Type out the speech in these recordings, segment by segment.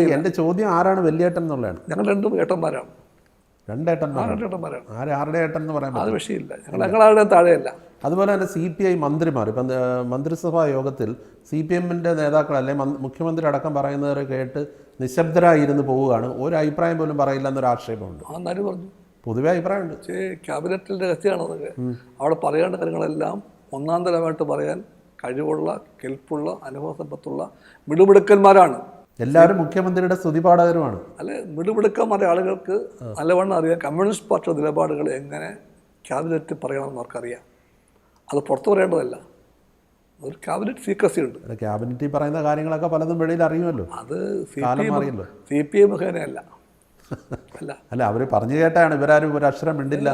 എന്റെ ചോദ്യം ആരാണ് വലിയേട്ടൻ എന്നുള്ളതാണ്. ഞങ്ങൾ രണ്ടും ഏട്ടന്മാരാണ്. ആര് ആരുടെ ഏട്ടൻ എന്ന് പറയാൻ അത് പറ്റും? വിഷയമില്ല. ഞങ്ങൾ ഞങ്ങളാരുടെയും താഴെയല്ല. അതുപോലെ തന്നെ സി പി ഐ മന്ത്രിമാർ ഇപ്പം മന്ത്രിസഭാ യോഗത്തിൽ സി പി എമ്മിന്റെ നേതാക്കൾ അല്ലെ മുഖ്യമന്ത്രി അടക്കം പറയുന്നവരെ കേട്ട് നിശബ്ദരായിരുന്നു പോവുകയാണ്. ഒരു അഭിപ്രായം പോലും പറയില്ല എന്നൊരു ആക്ഷേപമുണ്ട്. പറഞ്ഞു. പൊതുവെ അഭിപ്രായമുണ്ട്. ക്യാബിനറ്റിന്റെ ക്യാബിനറ്റിൽ രഹസ്യമാണ് അതൊക്കെ അവിടെ പറയേണ്ട കാര്യങ്ങളെല്ലാം ഒന്നാം തരമായിട്ട് പറയാൻ കഴിവുള്ള കെൽപ്പുള്ള അനുഭവ സമ്പത്തുള്ള മിടുമിടുക്കന്മാരാണ്. എല്ലാവരും മുഖ്യമന്ത്രിയുടെ സ്തുതിപാഠകരുമാണ്. അല്ലെ മിടുമിടുക്കന്മാരെ ആളുകൾക്ക് നല്ലവണ്ണം അറിയാം. കമ്മ്യൂണിസ്റ്റ് പാർട്ടിയുടെ നിലപാടുകൾ എങ്ങനെ ക്യാബിനറ്റ് പറയണമെന്ന് അവർക്കറിയാം. അത് പുറത്തു പറയേണ്ടതല്ല. ഒരു ക്യാബിനറ്റ് സീക്രസി ഉണ്ട്. ക്യാബിനറ്റിൽ പറയുന്ന കാര്യങ്ങളൊക്കെ പലതും വെളിയിൽ അറിയുമല്ലോ. അത് സി കാലം P M C P M മുഖേനയല്ല. അല്ല. അല്ല അവർ പറഞ്ഞു കേട്ടാണ് ഇവരാരും ഒരു അക്ഷരം മിണ്ടില്ല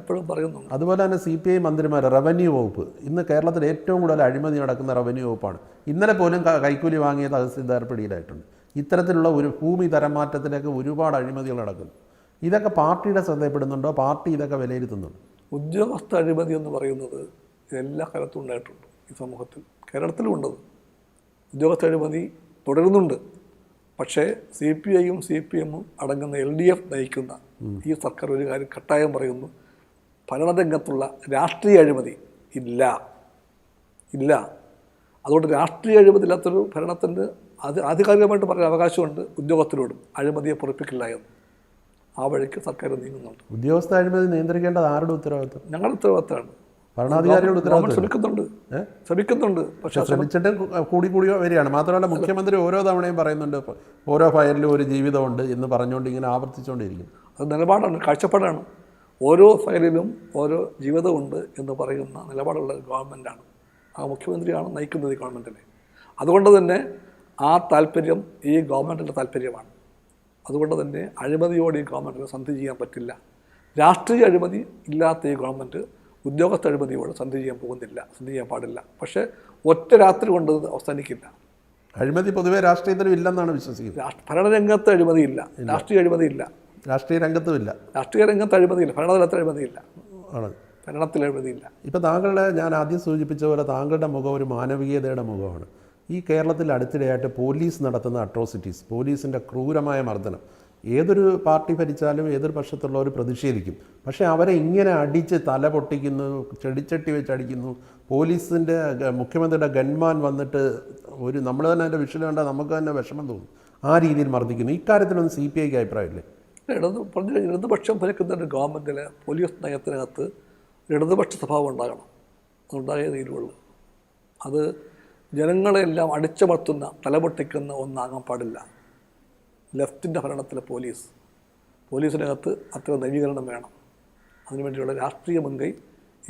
എപ്പോഴും പറയുന്നുണ്ട്. അതുപോലെ തന്നെ സി പി ഐ മന്ത്രിമാർ റവന്യൂ വകുപ്പ്. ഇന്ന് കേരളത്തിൽ ഏറ്റവും കൂടുതൽ അഴിമതി നടക്കുന്ന റവന്യൂ വകുപ്പാണ്. ഇന്നലെ പോലും കൈക്കൂലി വാങ്ങിയ തഹസിൽദാർ പിടിയിലായിട്ടുണ്ട്. ഇത്തരത്തിലുള്ള ഒരു ഭൂമി തരംമാറ്റത്തിലേക്ക് ഒരുപാട് അഴിമതികൾ നടക്കുന്നു. ഇതൊക്കെ പാർട്ടിയുടെ ശ്രദ്ധയപ്പെടുന്നുണ്ടോ പാർട്ടി ഇതൊക്കെ വിലയിരുത്തുന്നുണ്ടോ? ഉദ്യോഗസ്ഥ അഴിമതി എന്ന് പറയുന്നത് എല്ലാ കാലത്തും ഉണ്ടായിട്ടുണ്ട് ഈ സമൂഹത്തിൽ. കേരളത്തിലും ഉണ്ടത്. ഉദ്യോഗസ്ഥ അഴിമതി തുടരുന്നുണ്ട്. പക്ഷേ സി പി ഐയും സി പി എമ്മും അടങ്ങുന്ന എൽ ഡി എഫ് നയിക്കുന്ന ഈ സർക്കാർ ഒരു കാര്യം കട്ടായം പറയുന്നു. ഭരണരംഗത്തുള്ള രാഷ്ട്രീയ അഴിമതി ഇല്ല. ഇല്ല. അതുകൊണ്ട് രാഷ്ട്രീയ അഴിമതി ഇല്ലാത്തൊരു ഭരണത്തിന് അത് ആധികാരികമായിട്ട് പറയാൻ അവകാശമുണ്ട് ഉദ്യോഗസ്ഥരോടും. അഴിമതിയെ പൊറപ്പിക്കില്ല എന്ന്. ആ വഴിക്ക് സർക്കാർ നീങ്ങുന്നുണ്ട്. ഉദ്യോഗസ്ഥ അഴിമതി നിയന്ത്രിക്കേണ്ടത് ആരുടെ ഉത്തരവാദിത്വം ഞങ്ങളുടെ ഉത്തരവാദിത്തമാണ്. ഭരണാധികാരികളുടെ ഗവൺമെന്റ് ഉത്തരവാദിത്വം ശ്രമിക്കുന്നുണ്ട്. ശ്രമിക്കുന്നുണ്ട്. പക്ഷെ പക്ഷെ ശ്രമിച്ചിട്ട് കൂടി കൂടി വരികയാണ്. മാത്രമല്ല മുഖ്യമന്ത്രി ഓരോ തവണയും പറയുന്നുണ്ട് ഓരോ ഫയലിലും ഒരു ജീവിതമുണ്ട് എന്ന് പറഞ്ഞുകൊണ്ട് ഇങ്ങനെ ആവർത്തിച്ചുകൊണ്ടിരിക്കും അത് നിലപാടാണ് കാഴ്ചപ്പാടാണ്. ഓരോ ഫയലിലും ഓരോ ജീവിതമുണ്ട് എന്ന് പറയുന്ന നിലപാടുള്ള ഗവൺമെന്റാണ് ആ മുഖ്യമന്ത്രിയാണ് നയിക്കുന്നത് ഈ ഗവൺമെന്റിനെ അതുകൊണ്ട് തന്നെ ആ താല്പര്യം ഈ ഗവൺമെന്റിന്റെ താല്പര്യമാണ്. അതുകൊണ്ട് തന്നെ അഴിമതിയോട് ഈ ഗവൺമെന്റിന് സന്ധി ചെയ്യാൻ പറ്റില്ല. രാഷ്ട്രീയ അഴിമതി ഇല്ലാത്ത ഈ ഗവൺമെന്റ് ഉദ്യോഗസ്ഥ അഴിമതിയോട് സന്ധി ചെയ്യാൻ പോകുന്നില്ല സന്ധി ചെയ്യാൻ പാടില്ല. പക്ഷേ ഒറ്റ രാത്രി കൊണ്ട് അവസാനിക്കില്ല. അഴിമതി പൊതുവെ രാഷ്ട്രീയത്തിലും ഇല്ലെന്നാണ് വിശ്വസിക്കുന്നത്. രാഷ്ട്ര ഭരണരംഗത്ത് അഴിമതിയില്ല. രാഷ്ട്രീയ അഴിമതിയില്ല. രാഷ്ട്രീയ രംഗത്തും ഇല്ല രാഷ്ട്രീയ രംഗത്ത് അഴിമതിയില്ല. ഭരണതലത്തിൽ അഴിമതിയില്ല. ആണ്. ഭരണത്തിൽ അഴിമതിയില്ല. ഇപ്പോൾ താങ്കളുടെ ഞാൻ ആദ്യം സൂചിപ്പിച്ച പോലെ താങ്കളുടെ മുഖം ഒരു മാനവികതയുടെ മുഖമാണ്. ഈ കേരളത്തിൽ അടുത്തിടെയായിട്ട് പോലീസ് നടത്തുന്ന അട്രോസിറ്റീസ് പോലീസിന്റെ ക്രൂരമായ മർദ്ദനം. ഏതൊരു പാർട്ടി ഭരിച്ചാലും ഏതൊരു പക്ഷത്തുള്ളവർ പ്രതിഷേധിക്കും. പക്ഷേ അവരെ ഇങ്ങനെ അടിച്ച് തല പൊട്ടിക്കുന്നു ചെടിച്ചട്ടി വെച്ച് അടിക്കുന്നു. പോലീസിന്റെ മുഖ്യമന്ത്രിയുടെ ഗൺമാൻ വന്നിട്ട് ഒരു നമ്മൾ തന്നെ അതിന്റെ വിഷയം കണ്ടാൽ നമുക്ക് തന്നെ വിഷമം തോന്നും. ആ രീതിയിൽ മർദ്ദിക്കുന്നു. ഇക്കാര്യത്തിലൊന്നും സി പി ഐക്ക് അഭിപ്രായമില്ലേ? ഇടത് പറഞ്ഞു ഇടതുപക്ഷം ഭരിക്കുന്ന ഒരു ഗവൺമെന്റിൽ പോലീസ് നയത്തിനകത്ത് ഇടതുപക്ഷ സ്വഭാവം ഉണ്ടാകണം. അതുണ്ടായ തീരുള്ളൂ അത് ജനങ്ങളെല്ലാം അടിച്ചമർത്തുന്ന തലപൊട്ടിക്കുന്ന ഒന്നാകാൻ പാടില്ല. ലെഫ്റ്റിന്റെ ഭരണത്തിലെ പോലീസ്. പോലീസിനകത്ത് അത്ര നവീകരണം വേണം. അതിനുവേണ്ടിയുള്ള രാഷ്ട്രീയ മുൻകൈ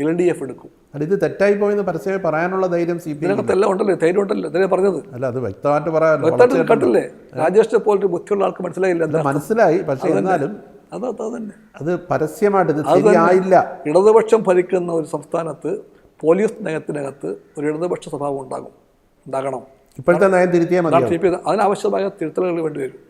എൽ ഡി എഫ് എടുക്കും. അല്ല ഇത് തെറ്റായി പോയെന്ന് പരസ്യമായി പറയാനുള്ള ധൈര്യം സി പി എല്ലാം ഇതിനകത്തെല്ലാം ഉണ്ടല്ലോ ധൈര്യം ഉണ്ടല്ലോ ഇതിനെ പറഞ്ഞത്. അല്ല അത് വ്യക്തമായിട്ട് പറയാമല്ലോ കണ്ടില്ലേ? രാജേഷിനെ പോലൊരു ബുദ്ധിയുള്ള ആൾക്ക് മനസ്സിലായില്ല മനസ്സിലായി പക്ഷേ എന്നാലും അത് അത് തന്നെ അത് പരസ്യമായിട്ട് ഇത് ശരിയായില്ല. ഇടതുപക്ഷം ഭരിക്കുന്ന ഒരു സംസ്ഥാനത്ത് പോലീസ് നയത്തിനകത്ത് ഒരു ഇടതുപക്ഷ സ്വഭാവം ഉണ്ടാകും. ഉണ്ടാകണം. ഇപ്പോഴത്തെ നയം തിരുത്തിയാൽ മതി അതിനാവശ്യമായ തിരുത്തലുകൾ വേണ്ടി വരും.